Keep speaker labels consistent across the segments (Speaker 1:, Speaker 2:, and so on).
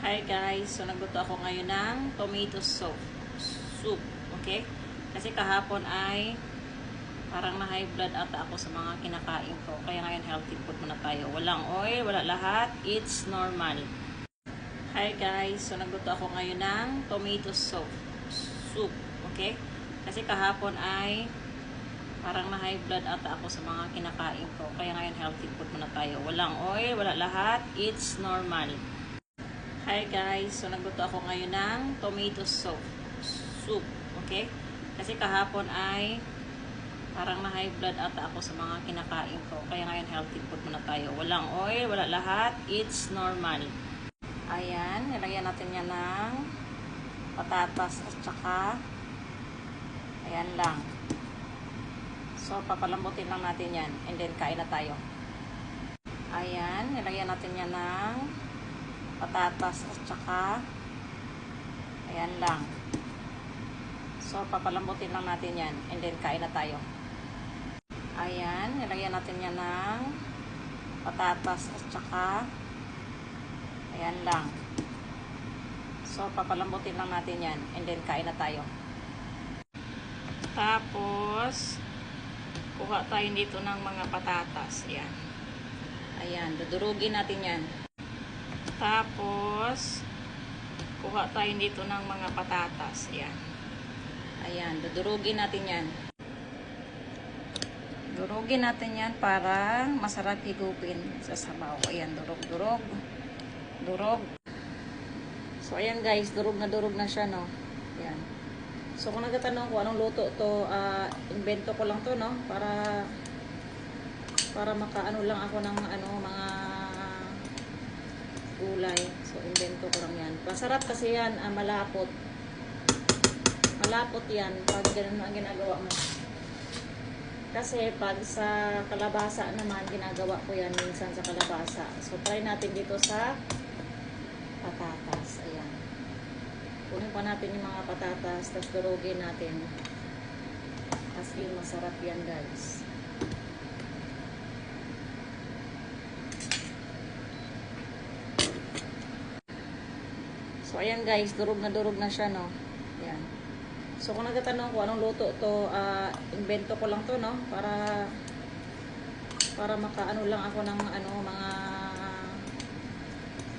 Speaker 1: Hi guys, so nagluto ako ngayon ng tomato soup. Soup, okay? Kasi kahapon ay parang na high blood ata ako sa mga kinakain ko. Kaya ngayon healthy food muna tayo. Walang oil, wala lahat. It's normal. Hi guys, so nagluto ako ngayon ng tomato soup. Soup, okay? Kasi kahapon ay parang na high blood ata ako sa mga kinakain ko. Kaya ngayon healthy food muna tayo. Walang oil, wala lahat. It's normal. Hi guys, so nagluto ako ngayon ng tomato soup. Soup, okay? Kasi kahapon ay parang na high blood ata ako sa mga kinakain ko. Kaya ngayon healthy food muna tayo. Walang oil, wala lahat. It's normal. Ayan, nilagyan natin yan ng patatas at saka ayan lang. So, papalambutin lang natin yan. And then, kain na tayo. Ayan, nilagyan natin yan ng patatas at saka ayan lang. So, papalambutin lang natin yan. And then, kain na tayo. Ayan, nilagyan natin yan ng patatas at saka ayan lang. So, papalambutin lang natin yan. And then, kain na tayo. Tapos, kuha tayo dito ng mga patatas. Ayan. Ayan, dudurugin natin yan. Tapos, kuha tayo dito ng mga patatas. Ayan. Ayan, dudurugin natin yan. Durugin natin yan para masarap higupin sa sabaw. Ayan, durog-durog. Durog. So, ayan guys, durog na durog na siya, no? Ayan. So, kung nagtatanong ko anong luto to, ah, invento ko lang to, no? Para, para makaano lang ako ng, ano, mga gulay. So, invento ko lang yan. Masarap kasi yan, ah, malapot. Malapot yan pag ganun ang ginagawa mo. Kasi pag sa kalabasa naman, ginagawa ko yan minsan sa kalabasa. So, try natin dito sa patatas. Ayan. Kunin pa natin yung mga patatas, tapos durugin natin. As in, masarap yan guys. So, ayan guys, durog na durog na siya, no? Ayan. So, kung nagtatanong ko anong luto to, ah, invento ko lang to, no? Para, para makaano lang ako ng, ano, mga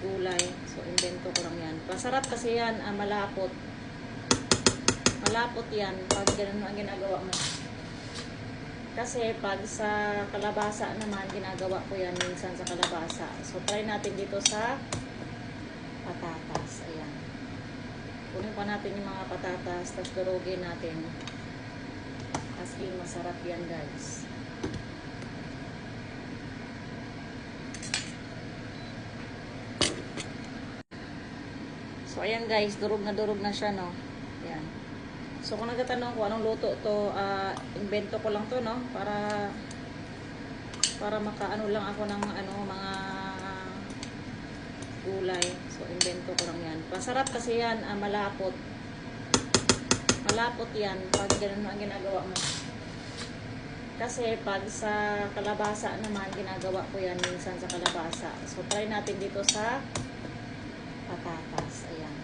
Speaker 1: gulay. So, invento ko lang yan. Masarap kasi yan, ah, malapot. Malapot yan pag ganun ang ginagawa mo. Kasi pag sa kalabasa naman, ginagawa ko yan minsan sa kalabasa. So, try natin dito sa patatas. Kunin pa natin yung mga patatas, tapos durugin natin. As in, masarap yan guys. So, ayan guys, durog na durog na siya, no? Ayan. So, kung nagtatanong ko anong luto to, ah, invento ko lang to, no? Para, para makaano lang ako ng, ano, mga gulay. So, invento ko lang yan. Masarap kasi yan, ah, malapot. Malapot yan pag ganun ang ginagawa mo. Kasi pag sa kalabasa naman, ginagawa ko yan minsan sa kalabasa. So, try natin dito sa patatas. Ayan.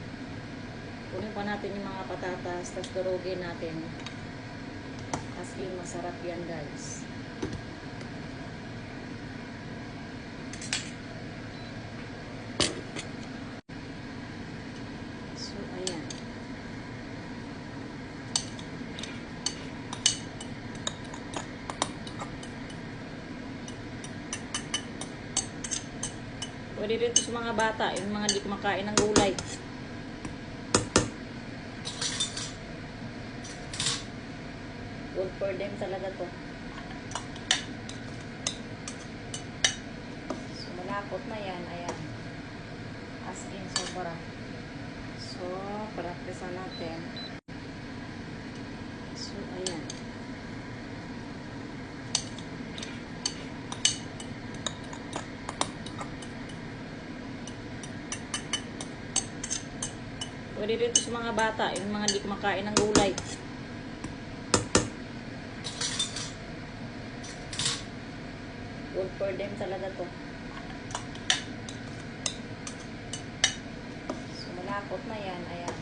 Speaker 1: Kunin pa natin yung mga patatas, tapos durugin natin. As in, masarap yan guys. So, ayan. Pwede rin sa mga bata, yung mga di kumakain ng gulay. Good for them talaga to. So, malapot na yan. Ayan. As in, sobra. So, practice natin. So, ayan. Pwede rin ito sa mga bata, yung mga di kumakain ng gulay. Good for them talaga to. malapot na yan. Ayan.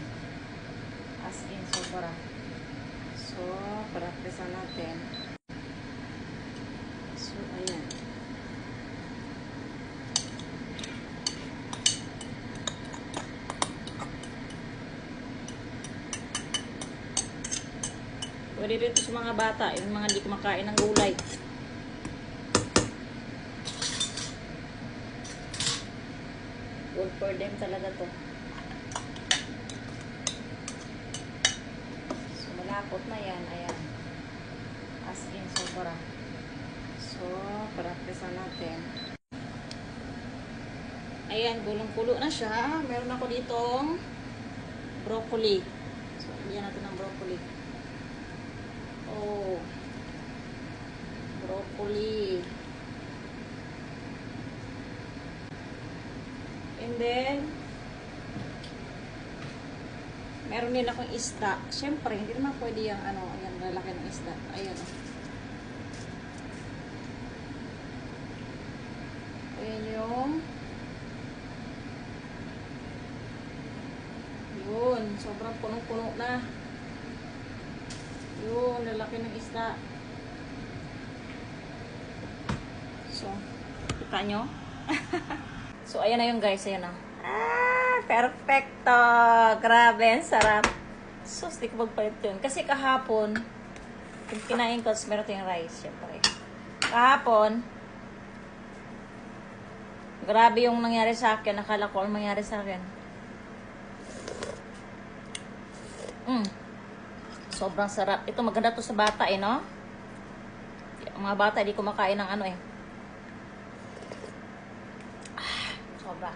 Speaker 1: As in, sobra. So, practice natin. So, ayan. Dito sa mga bata, yung mga hindi kumakain ng gulay. Good for them talaga to. So, na yan. Ayan. As in, sobra. So, practice natin. Ayan, gulong-kulo na siya. Meron ako ditong broccoli. So, bigyan natin ng broccoli. Broccoli. And then, meron din akong isda. Siyempre, hindi naman pwede yung ano, ayan, lalaki ng isda. Ayan. oh. Ayan yung yun, sobrang punong-puno na. Lalaki ng isda. So, kita nyo? so, ayan na yung guys, ayan na. Ah, perfecto! Grabe, sarap. Sus, di ko magpalit yun. Kasi kahapon, kung kinain ko, meron tayong rice, syempre. Kahapon, grabe yung nangyari sa akin. Nakala ko ang mangyari sa akin. Mm. Sobrang sarap. Ito maganda to sa bata eh, no? Mga bata, di kumakain ng ano eh. Ah, sobra.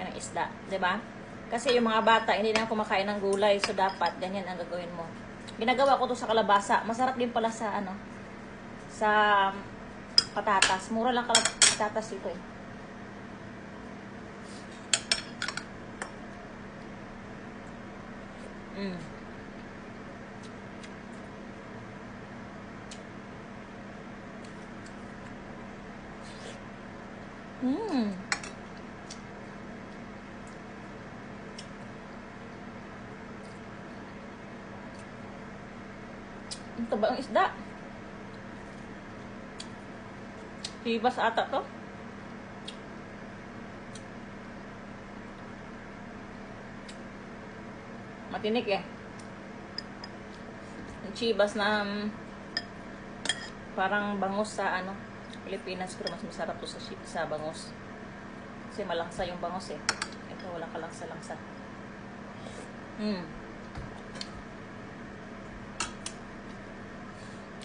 Speaker 1: Laki ng isda, di ba? Kasi yung mga bata, hindi na kumakain ng gulay. So, dapat, ganyan ang gagawin mo. Ginagawa ko to sa kalabasa. Masarap din pala sa, ano, sa patatas. Mura lang patatas dito eh. Mm. Mm. Ang taba ang isda. Hibas ata to. Matinik eh. Ang chibas na um, parang bangus sa ano, Pilipinas pero mas masarap to sa, sa bangus. Kasi malangsa yung bangus eh. Ito wala kalangsa-langsa. Hmm.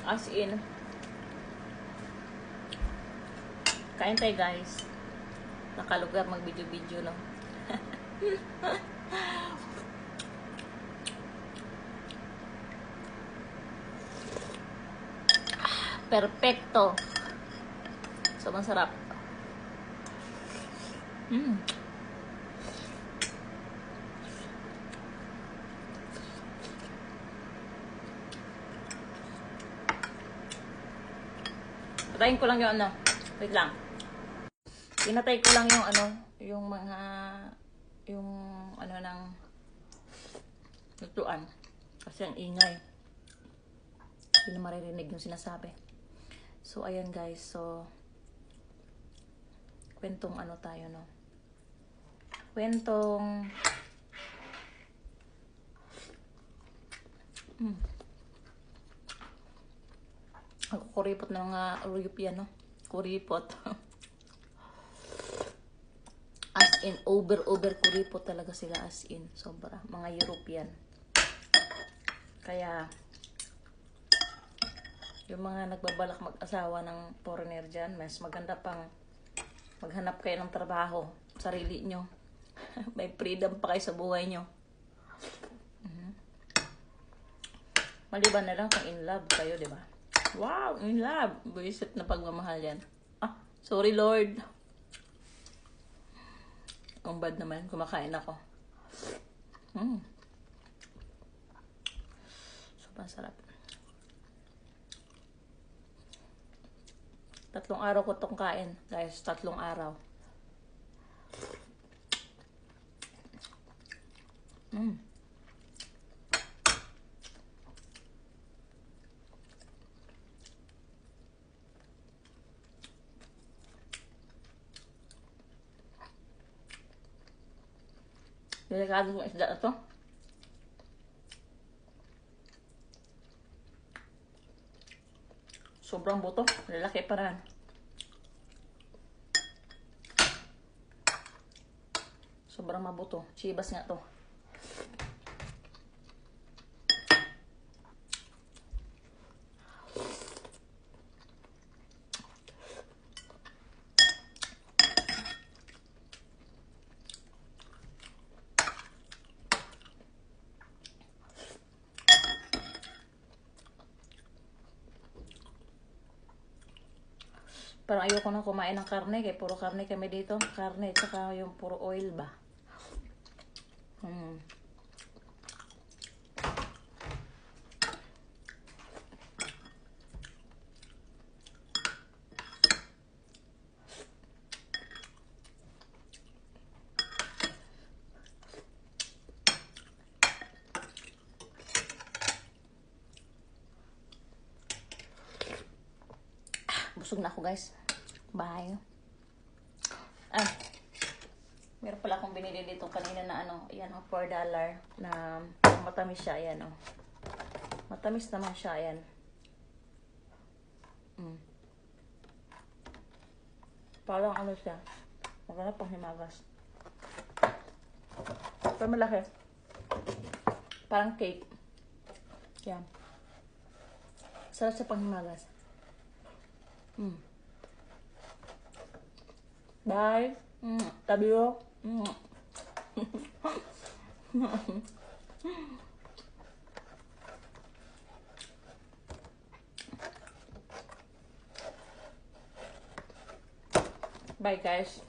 Speaker 1: As in, kain tayo guys. Nakalugar mag-video-video no. Perfecto. Sobrang sarap. Mm. Patayin ko lang yung ano. Wait lang. Pinatay ko lang yung ano, yung mga, yung ano ng lutuan. Kasi ang ingay. Hindi na maririnig yung sinasabi. So, ayan guys. So, kwentong ano tayo, no? Kwentong... Hmm. Ako kuripot ng mga European, no? Kuripot. as in, over, over kuripot talaga sila as in. Sobra. Mga European. Kaya, yung mga nagbabalak mag-asawa ng foreigner dyan, mas maganda pang maghanap kayo ng trabaho. Sarili nyo. May freedom pa kayo sa buhay nyo. Mhm. Maliban na lang kung in love kayo, di ba? Wow, in love. Buisit na pagmamahal yan. Ah, sorry Lord. Ang bad naman, kumakain ako. Mm. Sobrang sarap. Tatlong araw ko tong kain, guys. Tatlong araw. Mm. Delikado yung isda na to. Sobrang buto. Lalaki pa rin. Sobrang mabuto. Chibas nga to. Parang ayoko na kumain ng karne, kaya puro karne kami dito. Karne, tsaka yung puro oil ba. Hmm. Busog na ako guys. Bye. Ah. Meron pala akong binili dito kanina na ano, ayan oh, 4 dollar na matamis siya, ayan oh. Matamis naman siya, ayan. Mm. Parang ano siya, maganda pang himagas. Pero malaki. Parang cake. Yan. Sarap sa panghimagas. Bye. Mm. Tabi yo. Mm. Bye guys.